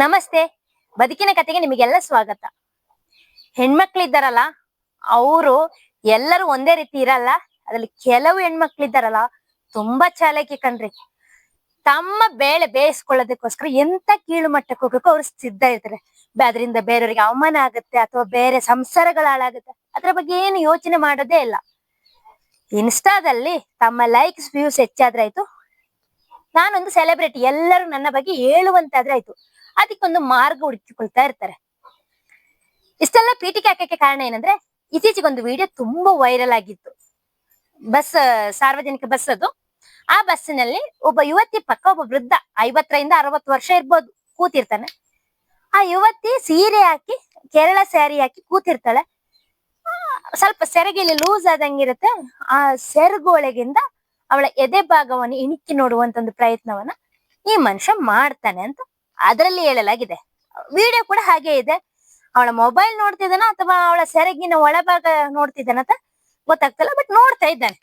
ನಮಸ್ತೆ. ಬದುಕಿನ ಕತೆಗೆ ನಿಮಗೆಲ್ಲ ಸ್ವಾಗತ. ಹೆಣ್ಮಕ್ಳಿದ್ದಾರಲ್ಲ, ಅವರು ಎಲ್ಲರೂ ಒಂದೇ ರೀತಿ ಇರಲ್ಲ, ಅದ್ರಲ್ಲಿ ಕೆಲವು ಹೆಣ್ಮಕ್ಳಿದ್ದಾರಲ್ಲ, ತುಂಬಾ ಚಾಲಕಿ ಕಣ್ರಿ. ತಮ್ಮ ಬೇಳೆ ಬೇಯಿಸ್ಕೊಳ್ಳೋದಕ್ಕೋಸ್ಕರ ಎಂತ ಕೀಳು ಮಟ್ಟಕ್ಕೆ ಹೋಗಕ್ಕೆ ಅವ್ರು ಸಿದ್ಧ ಇರ್ತಾರೆ. ಅದರಿಂದ ಬೇರೆಯವ್ರಿಗೆ ಅವಮಾನ ಆಗುತ್ತೆ, ಅಥವಾ ಬೇರೆ ಸಂಸಾರಗಳು ಹಾಳಾಗುತ್ತೆ. ಅದ್ರ ಬಗ್ಗೆ ಏನು ಯೋಚನೆ ಮಾಡೋದೇ ಇಲ್ಲ. ಇನ್ಸ್ಟಾದಲ್ಲಿ ತಮ್ಮ ಲೈಕ್ಸ್ ವ್ಯೂಸ್ ಹೆಚ್ಚಾದ್ರೆ ಆಯ್ತು ನಾನೊಂದು ಸೆಲೆಬ್ರಿಟಿ ಎಲ್ಲರೂ ನನ್ನ ಬಗ್ಗೆ ಹೇಳುವಂತಾದ್ರೆ ಆಯ್ತು ಅದಕ್ಕೊಂದು ಮಾರ್ಗ ಹುಡುಕಿಕೊಳ್ತಾ ಇರ್ತಾರೆ. ಇಷ್ಟೆಲ್ಲ ಪೀಠಿಕೆ ಹಾಕಕ್ಕೆ ಕಾರಣ ಏನಂದ್ರೆ ಇತ್ತೀಚೆಗೆ ಒಂದು ವಿಡಿಯೋ ತುಂಬಾ ವೈರಲ್ ಆಗಿತ್ತು. ಬಸ್, ಸಾರ್ವಜನಿಕ ಬಸ್ ಅದು. ಆ ಬಸ್ಸಿನಲ್ಲಿ ಒಬ್ಬ ಯುವತಿ ಪಕ್ಕ ಒಬ್ಬ ವೃದ್ಧ ಐವತ್ತರಿಂದ ಅರವತ್ತು ವರ್ಷ ಇರ್ಬೋದು, ಕೂತಿರ್ತಾನೆ. ಆ ಯುವತಿ ಸೀರೆ ಹಾಕಿ, ಕೇರಳ ಸ್ಯಾರಿ ಹಾಕಿ ಕೂತಿರ್ತಾಳೆ. ಸ್ವಲ್ಪ ಸೆರಗಿಲಿ ಲೂಸ್ ಆದಂಗಿರುತ್ತೆ. ಆ ಸೆರಗು ಒಳಗಿಂದ ಅವಳ ಎದೆ ಭಾಗವನ್ನು ಇಣಿಕಿ ನೋಡುವಂತ ಒಂದು ಪ್ರಯತ್ನವನ್ನ ಈ ಮನುಷ್ಯ ಮಾಡ್ತಾನೆ ಅಂತ ಅದರಲ್ಲಿ ಹೇಳಲಾಗಿದೆ. ವಿಡಿಯೋ ಕೂಡ ಹಾಗೆ ಇದೆ. ಅವಳ ಮೊಬೈಲ್ ನೋಡ್ತಿದ್ದಾನ ಅಥವಾ ಅವಳ ಸೆರಗಿನ ಒಳಭಾಗ ನೋಡ್ತಿದ್ದಾನ ಅಂತ ಗೊತ್ತಾಗ್ತಿಲ್ಲ ಬಟ್ ನೋಡ್ತಾ ಇದ್ದಾನೆ.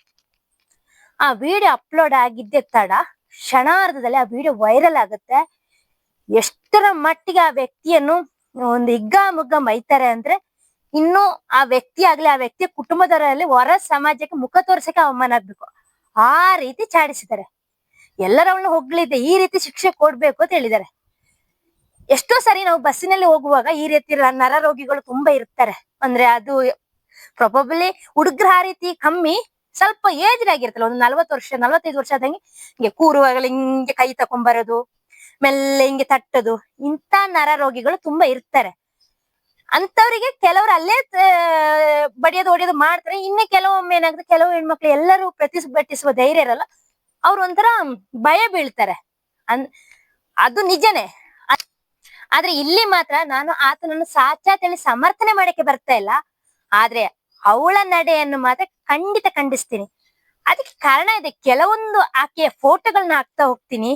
ಆ ವಿಡಿಯೋ ಅಪ್ಲೋಡ್ ಆಗಿದ್ದೆ ತಡ, ಕ್ಷಣಾರ್ಧದಲ್ಲಿ ಆ ವಿಡಿಯೋ ವೈರಲ್ ಆಗುತ್ತೆ. ಎಷ್ಟರ ಮಟ್ಟಿಗೆ ಆ ವ್ಯಕ್ತಿಯನ್ನು ಒಂದು ಹಿಗ್ಗಾಮುಗ್ಗ ಮೈತಾರೆ ಅಂದ್ರೆ ಇನ್ನು ಆ ವ್ಯಕ್ತಿ ಆಗ್ಲಿ, ಆ ವ್ಯಕ್ತಿಯ ಕುಟುಂಬದವರಲ್ಲಿ ಹೊರ ಸಮಾಜಕ್ಕೆ ಮುಖ ತೋರ್ಸಕ್ಕೆ ಅವಮಾನ ಆಗ್ಬೇಕು. ಆ ರೀತಿ ಚಾಡಿಸಿದ್ದಾರೆ. ಎಲ್ಲರವನ್ನ ಹೊಗಳಿದ್ದೆ ಈ ರೀತಿ ಶಿಕ್ಷೆ ಕೊಡ್ಬೇಕು ಅಂತ ಹೇಳಿದ್ದಾರೆ. ಎಷ್ಟೋ ಸರಿ ನಾವು ಬಸ್ಸಿನಲ್ಲಿ ಹೋಗುವಾಗ ಈ ರೀತಿ ನರ ರೋಗಿಗಳು ತುಂಬಾ ಇರ್ತಾರೆ. ಅಂದ್ರೆ ಅದು ಪ್ರೊಬಬ್ಲಿ ಹುಡುಗ್ರ ರೀತಿ ಕಮ್ಮಿ ಸ್ವಲ್ಪ ಏಜ್ ಆಗಿರ್ತಲ್ಲ, ಒಂದು ನಲ್ವತ್ತು ವರ್ಷ, ನಲ್ವತ್ತೈದು ವರ್ಷ ಆದಂಗೆ ಹಿಂಗೆ ಕೂರುವಾಗಲ ಹಿಂಗೆ ಕೈ ತಕೊಂಬರೋದು, ಮೆಲ್ಲೆ ಹಿಂಗೆ ತಟ್ಟದು ನರ ರೋಗಿಗಳು ತುಂಬಾ ಇರ್ತಾರೆ. ಅಂತವರಿಗೆ ಕೆಲವರು ಅಲ್ಲೇ ಬಡಿಯೋದು, ಹೊಡಿಯೋದು ಮಾಡ್ತಾರೆ. ಇನ್ನು ಕೆಲವೊಮ್ಮೆ ಏನಾಗುತ್ತೆ, ಕೆಲವು ಹೆಣ್ಮಕ್ಳು ಎಲ್ಲರೂ ಪ್ರತಿಭಟಿಸುವ ಧೈರ್ಯ ಇರಲ್ಲ, ಅವ್ರು ಒಂಥರ ಭಯ ಬೀಳ್ತಾರೆ. ಅನ್, ಅದು ನಿಜನೇ. ಆದ್ರೆ ಇಲ್ಲಿ ಮಾತ್ರ ನಾನು ಆತನನ್ನು ಸಾಚಾತಳಿ ಸಮರ್ಥನೆ ಮಾಡಕ್ಕೆ ಬರ್ತಾ ಇಲ್ಲ. ಆದ್ರೆ ಅವಳ ನಡೆಯನ್ನು ಮಾತ್ರ ಖಂಡಿತ ಖಂಡಿಸ್ತೀನಿ. ಅದಕ್ಕೆ ಕಾರಣ ಇದೆ. ಕೆಲವೊಂದು ಆಕೆಯ ಫೋಟೋಗಳನ್ನ ಹಾಕ್ತಾ ಹೋಗ್ತೀನಿ.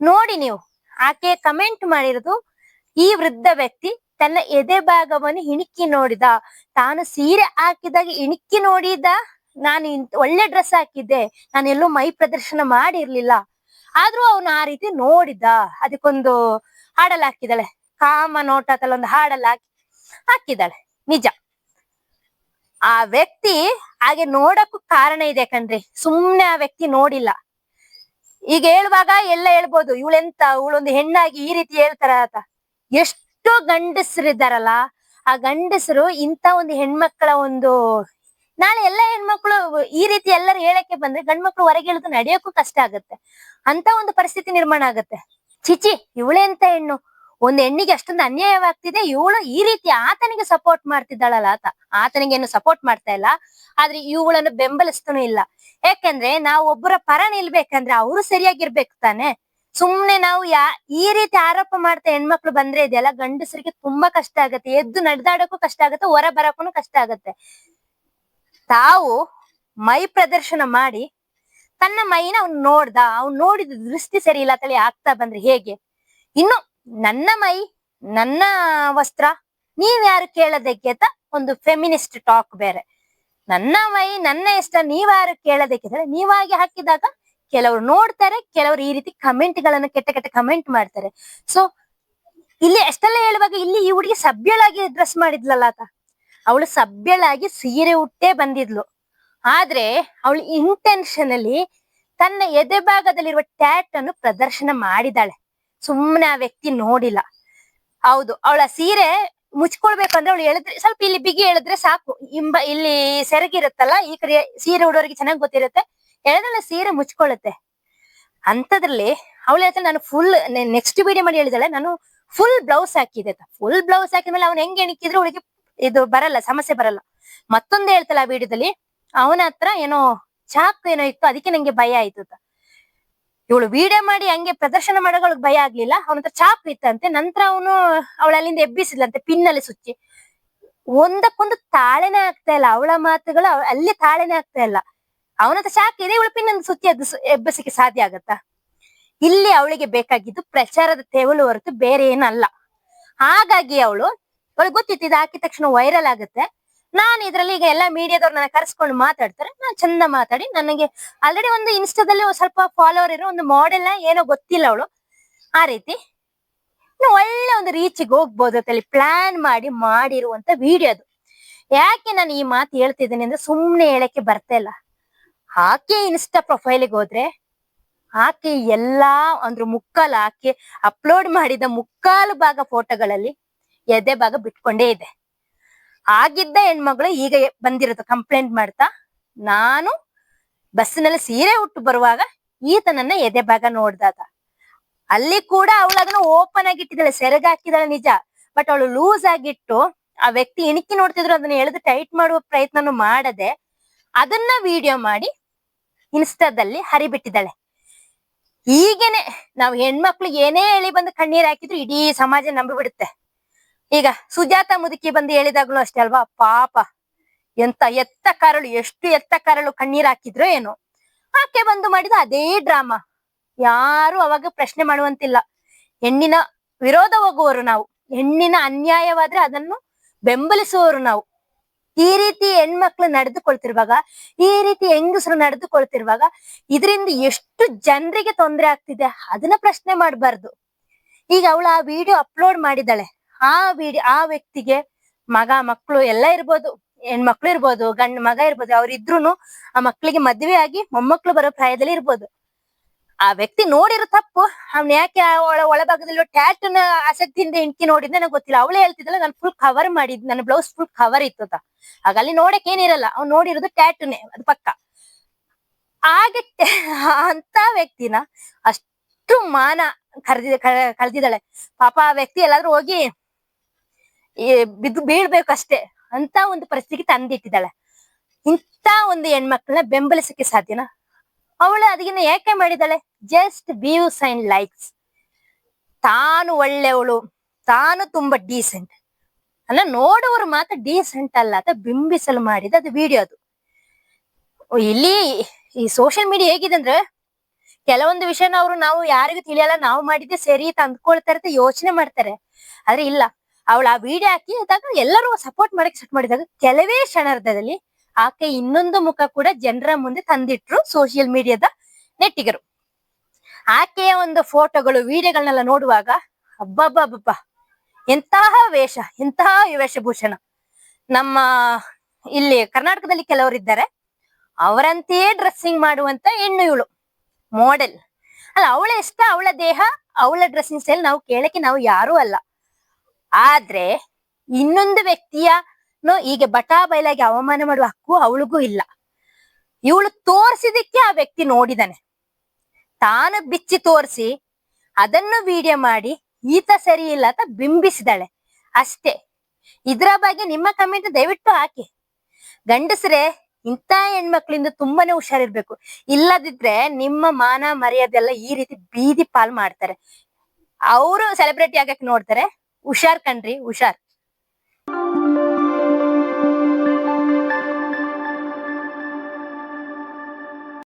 ನೋಡಿ ನೀವು ಆಕೆ ಕಮೆಂಟ್ ಮಾಡಿರೋದು ಈ ವೃದ್ಧ ವ್ಯಕ್ತಿ ತನ್ನ ಎದೆ ಭಾಗವನ್ನು ಇಣಿಕಿ ನೋಡಿದ. ತಾನು ಸೀರೆ ಹಾಕಿದಾಗ ಇಣಿಕಿ ನೋಡಿದ. ನಾನು ಒಳ್ಳೆ ಡ್ರೆಸ್ ಹಾಕಿದ್ದೆ. ನಾನು ಎಲ್ಲೂ ಮೈ ಪ್ರದರ್ಶನ ಮಾಡಿರ್ಲಿಲ್ಲ. ಆದ್ರೂ ಅವನು ಆ ರೀತಿ ನೋಡಿದ. ಅದಕ್ಕೊಂದು ಹಾಡಲ್ಲಿ ಹಾಕಿದಾಳೆ. ಕಾಮ ನೋಟ ಒಂದು ಹಾಡಲ್ಲಿ ಹಾಕಿ ಹಾಕಿದಾಳೆ. ನಿಜ. ಆ ವ್ಯಕ್ತಿ ಹಾಗೆ ನೋಡಕ್ಕೂ ಕಾರಣ ಇದೆ ಕಣ್ರಿ. ಸುಮ್ನೆ ಆ ವ್ಯಕ್ತಿ ನೋಡಿಲ್ಲ. ಈಗ ಹೇಳುವಾಗ ಎಲ್ಲ ಹೇಳ್ಬೋದು. ಇವಳೆಂತ? ಇವಳೊಂದು ಹೆಣ್ಣಾಗಿ ಈ ರೀತಿ ಹೇಳ್ತಾರ ಅಂತ ಎಷ್ಟೋ ಗಂಡಸರಿದ್ದಾರಲ್ಲ. ಆ ಗಂಡಸರು ಇಂತ ಒಂದು ಹೆಣ್ಮಕ್ಳ ಒಂದು ನಾಳೆ ಎಲ್ಲ ಹೆಣ್ಮಕ್ಳು ಈ ರೀತಿ ಎಲ್ಲರೂ ಹೇಳಕ್ಕೆ ಬಂದ್ರೆ ಗಂಡ್ಮಕ್ಳು ಹೊರಗೆ ಇಳಿದು ನಡೆಯೋಕ್ಕೂ ಕಷ್ಟ ಆಗತ್ತೆ. ಅಂತ ಒಂದು ಪರಿಸ್ಥಿತಿ ನಿರ್ಮಾಣ ಆಗತ್ತೆ. ಚಿಚಿ, ಇವಳೆ ಅಂತ ಹೆಣ್ಣು. ಒಂದ್ ಹೆಣ್ಣಿಗೆ ಅಷ್ಟೊಂದು ಅನ್ಯಾಯವಾಗ್ತಿದೆ. ಇವಳು ಈ ರೀತಿ ಆತನಿಗೆ ಸಪೋರ್ಟ್ ಮಾಡ್ತಿದ್ದಾಳಲ್ಲ ಆತ. ಆತನಿಗೆ ಏನು ಸಪೋರ್ಟ್ ಮಾಡ್ತಾ ಇಲ್ಲ. ಆದ್ರೆ ಇವಳನ್ನು ಬೆಂಬಲಿಸ್ತಾನೂ ಇಲ್ಲ. ಯಾಕಂದ್ರೆ ನಾವು ಒಬ್ಬರ ಪರ ನಿಲ್ಬೇಕಂದ್ರೆ ಅವರು ಸರಿಯಾಗಿರ್ಬೇಕು ತಾನೆ. ಸುಮ್ನೆ ನಾವು ಯಾ, ಈ ರೀತಿ ಆರೋಪ ಮಾಡ್ತಾ ಹೆಣ್ಮಕ್ಳು ಬಂದ್ರೆ ಇದೆಯಲ್ಲ ಗಂಡಸರಿಗೆ ತುಂಬಾ ಕಷ್ಟ ಆಗತ್ತೆ. ಎದ್ದು ನಡೆದಾಡಕ್ಕೂ ಕಷ್ಟ ಆಗತ್ತೆ, ಹೊರ ಬರಕ್ಕೂ ಕಷ್ಟ ಆಗತ್ತೆ. ತಾವು ಮೈ ಪ್ರದರ್ಶನ ಮಾಡಿ ತನ್ನ ಮೈನ ಅವ್ನು ನೋಡ್ದ, ಅವ್ನು ನೋಡಿದ ದೃಷ್ಟಿ ಸರಿ ಇಲ್ಲ ತಳಿ ಆಗ್ತಾ ಬಂದ್ರೆ ಹೇಗೆ? ಇನ್ನು ನನ್ನ ಮೈ, ನನ್ನ ವಸ್ತ್ರ ನೀವ್ ಯಾರು ಕೇಳೋದಕ್ಕೆ ಅಂತ ಒಂದು ಫೆಮಿನಿಸ್ಟ್ ಟಾಕ್ ಬೇರೆ. ನನ್ನ ಮೈ, ನನ್ನ ಇಷ್ಟ ನೀವ್ಯಾರು ಕೇಳೋದಕ್ಕೆ ಅಂದ್ರೆ ನೀವಾಗಿ ಹಾಕಿದಾಗ ಕೆಲವರು ನೋಡ್ತಾರೆ, ಕೆಲವರು ಈ ರೀತಿ ಕಮೆಂಟ್ ಗಳನ್ನ ಕೆಟ್ಟ ಕೆಟ್ಟ ಕಮೆಂಟ್ ಮಾಡ್ತಾರೆ. ಸೊ ಇಲ್ಲಿ ಎಷ್ಟೆಲ್ಲ ಹೇಳುವಾಗ ಇಲ್ಲಿ ಈ ಹುಡುಗಿ ಸಭ್ಯಳಾಗಿ ಡ್ರೆಸ್ ಮಾಡಿದ್ಲಲ್ಲ ಆತ. ಅವಳು ಸಭ್ಯಳಾಗಿ ಸೀರೆ ಉಟ್ಟೇ ಬಂದಿದ್ಲು. ಆದ್ರೆ ಅವಳು ಇಂಟೆನ್ಷನ್ ಅಲ್ಲಿ ತನ್ನ ಎದೆ ಭಾಗದಲ್ಲಿರುವ ಟ್ಯಾಟ್ ಅನ್ನು ಪ್ರದರ್ಶನ ಮಾಡಿದಾಳೆ. ಸುಮ್ಮನೆ ಆ ವ್ಯಕ್ತಿ ನೋಡಿಲ್ಲ. ಹೌದು, ಅವಳ ಸೀರೆ ಮುಚ್ಕೊಳ್ಬೇಕಂದ್ರೆ ಅವಳು ಹೇಳಿದ್ರೆ ಸ್ವಲ್ಪ ಇಲ್ಲಿ ಬಿಗಿ ಹೇಳಿದ್ರೆ ಸಾಕು. ಇಂಬ, ಇಲ್ಲಿ ಸೆರಗಿರುತ್ತಲ್ಲ, ಈ ಕಡೆ ಸೀರೆ ಉಡೋರಿಗೆ ಚೆನ್ನಾಗಿ ಗೊತ್ತಿರುತ್ತೆ. ಎಳೆದಲ್ಲ ಸೀರೆ ಮುಚ್ಕೊಳ್ಳುತ್ತೆ ಅಂತದ್ರಲ್ಲಿ ಅವಳು ಹೇಳ್ತಾಳೆ ನಾನು ಫುಲ್ ನೆಕ್ಸ್ಟ್ ವಿಡಿಯೋ ಮಾಡಿ ಹೇಳಿದಾಳೆ, ನಾನು ಫುಲ್ ಬ್ಲೌಸ್ ಹಾಕಿದೆ ಫುಲ್ ಬ್ಲೌಸ್ ಹಾಕಿದ್ಮೇಲೆ ಅವ್ನು ಹೆಂಗ್ ಎಣಿಕಿದ್ರು, ಅವಳಿಗೆ ಇದು ಬರಲ್ಲ, ಸಮಸ್ಯೆ ಬರಲ್ಲ. ಮತ್ತೊಂದು ಹೇಳ್ತಾಳೆ ಆ ವಿಡಿಯೋದಲ್ಲಿ ಅವನ ಹತ್ರ ಏನೋ ಚಾಕು ಏನೋ ಇತ್ತು, ಅದಕ್ಕೆ ನಂಗೆ ಭಯ ಆಯ್ತು ಇವಳು ವಿಡಿಯೋ ಮಾಡಿ ಹಂಗೆ ಪ್ರದರ್ಶನ ಮಾಡೋಗಳಿಗೆ ಭಯ ಆಗ್ಲಿಲ್ಲ. ಅವನ ಹತ್ರ ಚಾಕು ಇತ್ತಂತೆ ನಂತರ ಅವನು ಅವಳ ಅಲ್ಲಿಂದ ಎಬ್ಬಿಸಿದ್ಲಂತೆ ಪಿನ್ನಲ್ಲಿ ಸುಚ್ಚಿ. ಒಂದಕ್ಕೊಂದು ತಾಳೆನೇ ಆಗ್ತಾ ಇಲ್ಲ. ಅವಳ ಮಾತುಗಳು ಅಲ್ಲಿ ತಾಳೆನೇ ಆಗ್ತಾ ಇಲ್ಲ. ಅವನ ಹತ್ರ ಚಾಕು ಇದೆ, ಇವಳು ಪಿನ್ನ ಸುತ್ತಿ ಅದು ಎಬ್ಬಿಸಕ್ಕೆ ಸಾಧ್ಯ ಆಗತ್ತಾ? ಇಲ್ಲಿ ಅವಳಿಗೆ ಬೇಕಾಗಿದ್ದು ಪ್ರಚಾರದ ತೇವಲು ಹೊರತು ಬೇರೆ ಏನಲ್ಲ ಹಾಗಾಗಿ ಅವಳು, ಅವಳಿಗೆ ಗೊತ್ತಿತ್ತು ಇದು ಹಾಕಿದ ತಕ್ಷಣ ವೈರಲ್ ಆಗುತ್ತೆ. ನಾನು ಇದ್ರಲ್ಲಿ ಈಗ ಎಲ್ಲಾ ಮೀಡಿಯಾದವ್ರು ನನ್ನ ಕರೆಸ್ಕೊಂಡು ಮಾತಾಡ್ತಾರೆ. ನಾನು ಚಂದ ಮಾತಾಡಿ ನನಗೆ ಆಲ್ರೆಡಿ ಒಂದು ಇನ್ಸ್ಟಾದಲ್ಲಿ ಸ್ವಲ್ಪ ಫಾಲೋವರ್ ಇರೋ ಒಂದು ಮಾಡೆಲ್ ಏನೋ ಗೊತ್ತಿಲ್ಲ ಅವಳು. ಆ ರೀತಿ ಒಳ್ಳೆ ಒಂದು ರೀಚಿಗೆ ಹೋಗ್ಬೋದು ಅಂತೇಳಿ ಪ್ಲಾನ್ ಮಾಡಿ ಮಾಡಿರುವಂತ ವಿಡಿಯೋ ಅದು. ಯಾಕೆ ನಾನು ಈ ಮಾತು ಹೇಳ್ತಿದ್ದೀನಿ ಅಂದ್ರೆ ಸುಮ್ಮನೆ ಹೇಳಕ್ಕೆ ಬರ್ತಾ ಇಲ್ಲ. ಆಕೆ ಇನ್ಸ್ಟಾ ಪ್ರೊಫೈಲಿಗೆ ಹೋದ್ರೆ ಆಕೆ ಎಲ್ಲಾ ಅಂದ್ರೆ ಮುಕ್ಕಾಲು ಆಕೆ ಅಪ್ಲೋಡ್ ಮಾಡಿದ ಮುಕ್ಕಾಲು ಭಾಗ ಫೋಟೋಗಳಲ್ಲಿ ಎದೆ ಭಾಗ ಬಿಟ್ಕೊಂಡೇ ಇದೆ. ಆಗಿದ್ದ ಹೆಣ್ಮಗಳು ಈಗ ಬಂದಿರೋದು ಕಂಪ್ಲೇಂಟ್ ಮಾಡ್ತಾ, ನಾನು ಬಸ್ಸಿನಲ್ಲಿ ಸೀರೆ ಉಟ್ಟು ಬರುವಾಗ ಈತನನ್ನ ಎದೆ ಭಾಗ ನೋಡ್ದಾಗ ಅಲ್ಲಿ ಕೂಡ ಅವಳು ಅದನ್ನ ಓಪನ್ ಆಗಿ ಇಟ್ಟಿದ್ದಾಳೆ, ಸೆರಗ್ ಹಾಕಿದಾಳೆ ನಿಜ. ಬಟ್ ಅವಳು ಲೂಸ್ ಆಗಿಟ್ಟು ಆ ವ್ಯಕ್ತಿ ಇಣುಕಿ ನೋಡ್ತಿದ್ರು, ಅದನ್ನ ಎಳೆದು ಟೈಟ್ ಮಾಡುವ ಪ್ರಯತ್ನನು ಮಾಡದೆ ಅದನ್ನ ವಿಡಿಯೋ ಮಾಡಿ ಇನ್ಸ್ಟಾದಲ್ಲಿ ಹರಿಬಿಟ್ಟಿದ್ದಾಳೆ. ಈಗೇನೆ ನಾವು ಹೆಣ್ಮಕ್ಳು ಏನೇ ಹೇಳಿ ಬಂದು ಕಣ್ಣೀರ್ ಹಾಕಿದ್ರು ಇಡೀ ಸಮಾಜ ನಂಬಿ ಬಿಡುತ್ತೆ ಈಗ ಸುಜಾತ ಮುದುಕಿ ಬಂದು ಹೇಳಿದಾಗ್ಲೂ ಅಷ್ಟೇ ಅಲ್ವಾ? ಪಾಪ. ಎಂತ ಎತ್ತ ಕರಳು, ಎಷ್ಟು ಎತ್ತ ಕರಳು ಕಣ್ಣೀರ್ ಹಾಕಿದ್ರು ಏನೋ. ಆಕೆ ಬಂದು ಮಾಡಿದ ಅದೇ ಡ್ರಾಮಾ. ಯಾರು ಅವಾಗ ಪ್ರಶ್ನೆ ಮಾಡುವಂತಿಲ್ಲ. ಹೆಣ್ಣಿನ ವಿರೋಧ ಹೋಗುವವರು ನಾವು. ಹೆಣ್ಣಿನ ಅನ್ಯಾಯವಾದ್ರೆ ಅದನ್ನು ಬೆಂಬಲಿಸುವವರು ನಾವು. ಈ ರೀತಿ ಹೆಣ್ಮಕ್ಳು ನಡೆದುಕೊಳ್ತಿರುವಾಗ, ಈ ರೀತಿ ಹೆಂಗಸರು ನಡೆದುಕೊಳ್ತಿರುವಾಗ ಇದರಿಂದ ಎಷ್ಟು ಜನರಿಗೆ ತೊಂದರೆ ಆಗ್ತಿದೆ? ಅದನ್ನ ಪ್ರಶ್ನೆ ಮಾಡಬಾರ್ದು. ಈಗ ಅವಳು ಆ ವಿಡಿಯೋ ಅಪ್ಲೋಡ್ ಮಾಡಿದಾಳೆ ಆ ವಿಡಿಯೋ ಆ ವ್ಯಕ್ತಿಗೆ ಮಗ ಮಕ್ಕಳು ಎಲ್ಲ ಇರ್ಬೋದು, ಹೆಣ್ಮಕ್ಳು ಇರ್ಬೋದು, ಗಂಡ್, ಮಗ ಇರ್ಬೋದು, ಅವ್ರಿದ್ರುನು ಆ ಮಕ್ಳಿಗೆ ಮದ್ವೆ ಆಗಿ ಮೊಮ್ಮಕ್ಳು ಬರೋ ಪ್ರಾಯದಲ್ಲಿ ಇರ್ಬೋದು. ಆ ವ್ಯಕ್ತಿ ನೋಡಿರೋ ತಪ್ಪು, ಅವ್ನ ಯಾಕೆ ಒಳ, ಒಳಭಾಗದಲ್ಲಿ ನ ಆಸಕ್ತಿಯಿಂದ ಇಣ್ಕಿ ನೋಡಿದ್ ನನಗೆ ಗೊತ್ತಿಲ್ಲ. ಅವಳೇ ಹೇಳ್ತಿದ್ದಲ್ಲ, ನಾನು ಫುಲ್ ಕವರ್ ಮಾಡಿದ್, ನನ್ನ ಬ್ಲೌಸ್ ಫುಲ್ ಕವರ್ ಇತ್ತು ಅಂತ. ಆಗ ಅಲ್ಲಿ ನೋಡಕ್ ಏನಿರಲ್ಲ ಅವ್ನು ನೋಡಿರೋದು ಟ್ಯಾಟುನೇ ಅದು ಪಕ್ಕ. ಹಾಗೆ ಅಂತ ವ್ಯಕ್ತಿನ ಅಷ್ಟು ಮಾನ ಕರೆದಿದ ಕಳೆದಿದ್ದಾಳೆ ಪಾಪ ಆ ವ್ಯಕ್ತಿ ಎಲ್ಲಾದ್ರೂ ಹೋಗಿ ಬಿದ್ದು ಬೀಳ್ಬೇಕು ಅಷ್ಟೇ ಅಂತ ಒಂದು ಪರಿಸ್ಥಿತಿಗೆ ತಂದಿಟ್ಟಿದ್ದಾಳೆ. ಇಂಥ ಒಂದು ಹೆಣ್ಮಕ್ಳನ್ನ ಬೆಂಬಲಿಸಕ್ಕೆ ಸಾಧ್ಯನಾ? ಅವಳು ಅದನ್ನ ಯಾಕೆ ಮಾಡಿದಾಳೆ ಜಸ್ಟ್ ವ್ಯೂಸ್ ಅಂಡ್ ಲೈಕ್ಸ್ ತಾನು ಒಳ್ಳೆಯವಳು, ತಾನು ತುಂಬಾ ಡೀಸೆಂಟ್ ಅಲ್ಲ ನೋಡುವವರು ಮಾತ್ರ ಡೀಸೆಂಟ್ ಅಲ್ಲ ಅಂತ ಬಿಂಬಿಸಲು ಮಾಡಿದ ಅದು ವಿಡಿಯೋ ಅದು. ಇಲ್ಲಿ ಈ ಸೋಷಿಯಲ್ ಮೀಡಿಯಾ ಹೇಗಿದೆ ಅಂದ್ರೆ, ಕೆಲವೊಂದು ವಿಷಯನ ಅವರು ನಾವು ಯಾರಿಗೂ ತಿಳಿಯಲ್ಲ, ನಾವು ಮಾಡಿದ್ದೆ ಸರಿ ಅಂತ ಅಂದ್ಕೊಳ್ತಾರೆ ಅಂತ ಯೋಚನೆ ಮಾಡ್ತಾರೆ. ಆದ್ರೆ ಇಲ್ಲ ಅವಳು ಆ ವಿಡಿಯೋ ಹಾಕಿ ಇದ್ದಾಗ ಎಲ್ಲರೂ ಸಪೋರ್ಟ್ ಮಾಡಕ್ ಸ್ಟಾರ್ಟ್ ಮಾಡಿದಾಗ ಕೆಲವೇ ಕ್ಷಣಾರ್ಧದಲ್ಲಿ ಆಕೆ ಇನ್ನೊಂದು ಮುಖ ಕೂಡ ಜನರ ಮುಂದೆ ತಂದಿಟ್ರು ಸೋಷಿಯಲ್ ಮೀಡಿಯಾದ ನೆಟ್ಟಿಗರು. ಆಕೆಯ ಒಂದು ಫೋಟೋಗಳು ವಿಡಿಯೋಗಳನ್ನೆಲ್ಲ ನೋಡುವಾಗ ಹಬ್ಬಬ್ಬಬ್ಬ ಎಂತಹ ವೇಷ, ಎಂತಹ ವೇಷಭೂಷಣ. ನಮ್ಮ ಇಲ್ಲಿ ಕರ್ನಾಟಕದಲ್ಲಿ ಕೆಲವರು ಇದ್ದಾರೆ. ಅವರಂತೆಯೇ ಡ್ರೆಸ್ಸಿಂಗ್ ಮಾಡುವಂತ ಹೆಣ್ಣು ಇವಳು ಮಾಡೆಲ್ ಅಲ್ಲ, ಅವಳ ಇಷ್ಟ, ಅವಳ ದೇಹ, ಅವಳ ಡ್ರೆಸ್ಸಿಂಗ್ ಸ್ಟೈಲ್ ನಾವು ಕೇಳಕ್ಕೆ ನಾವು ಯಾರೂ ಅಲ್ಲ. ಆದ್ರೆ ಇನ್ನೊಂದು ವ್ಯಕ್ತಿಯ ಹೀಗೆ ಬಟಾ ಬಯಲಾಗಿ ಅವಮಾನ ಮಾಡುವ ಹಕ್ಕು ಅವಳಿಗೂ ಇಲ್ಲ. ಇವಳು ತೋರಿಸಿದಕ್ಕೆ ಆ ವ್ಯಕ್ತಿ ನೋಡಿದಾನೆ. ತಾನು ಬಿಚ್ಚಿ ತೋರಿಸಿ ಅದನ್ನು ವಿಡಿಯೋ ಮಾಡಿ, ಈತ ಸರಿ ಇಲ್ಲ ಅಂತ ಬಿಂಬಿಸಿದಾಳೆ. ಅಷ್ಟೇ. ಇದ್ರ ಬಗ್ಗೆ ನಿಮ್ಮ ಕಮೆಂಟ್ ದಯವಿಟ್ಟು ಹಾಕಿ. ಗಂಡಸರೇ, ಇಂಥ ಹೆಣ್ಮಕ್ಳಿಂದ ತುಂಬಾನೇ ಹುಷಾರಿರ್ಬೇಕು. ಇಲ್ಲದಿದ್ರೆ ನಿಮ್ಮ ಮಾನ ಮರ್ಯಾದೆಲ್ಲ ಈ ರೀತಿ ಬೀದಿ ಪಾಲ್ ಮಾಡ್ತಾರೆ. ಅವರು ಸೆಲೆಬ್ರಿಟಿ ಆಗಕ್ಕೆ ನೋಡ್ತಾರೆ. ಹುಷಾರ್ ಕಣ್ರಿ ಹುಷಾರ್